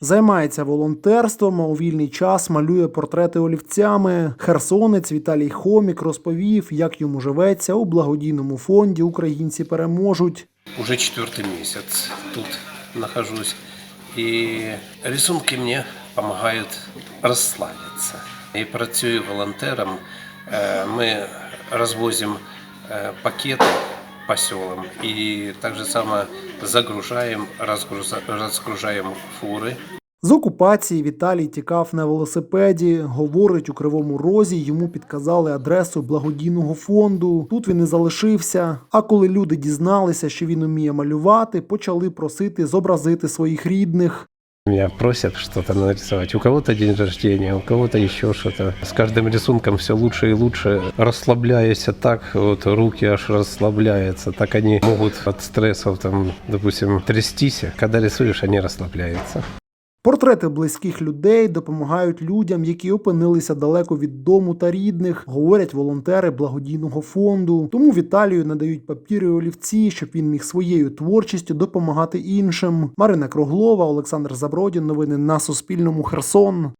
Займається волонтерством, а у вільний час малює портрети олівцями. Херсонець Віталій Хомік розповів, як йому живеться у благодійному фонді Українці переможуть. Уже четвертый месяц тут нахожусь. И рисунки мне помогают расслабиться. И працюю волонтером. Э, Мы развозим э, пакеты по селам и так же само загружаем, разгруза- разгружаем фуры З окупації Віталій тікав на велосипеді. Говорить, у кривому розі йому підказали адресу благодійного фонду. Тут він і залишився. А коли люди дізналися, що він уміє малювати, почали просити зобразити своїх рідних. Меня просят что-то нарисовать. У кого-то день рождения, у кого-то еще что-то. С каждым рисунком все лучше и лучше. Расслабляюсь так, вот руки аж расслабляются. Так они могут от стрессов, там, допустим, трястись. Когда рисуешь, они расслабляются. Портрети близьких людей допомагають людям, які опинилися далеко від дому та рідних, говорять волонтери благодійного фонду. Тому Віталію надають папіри олівці, щоб він міг своєю творчістю допомагати іншим. Марина Круглова, Олександр Забродін. Новини на Суспільному. Херсон.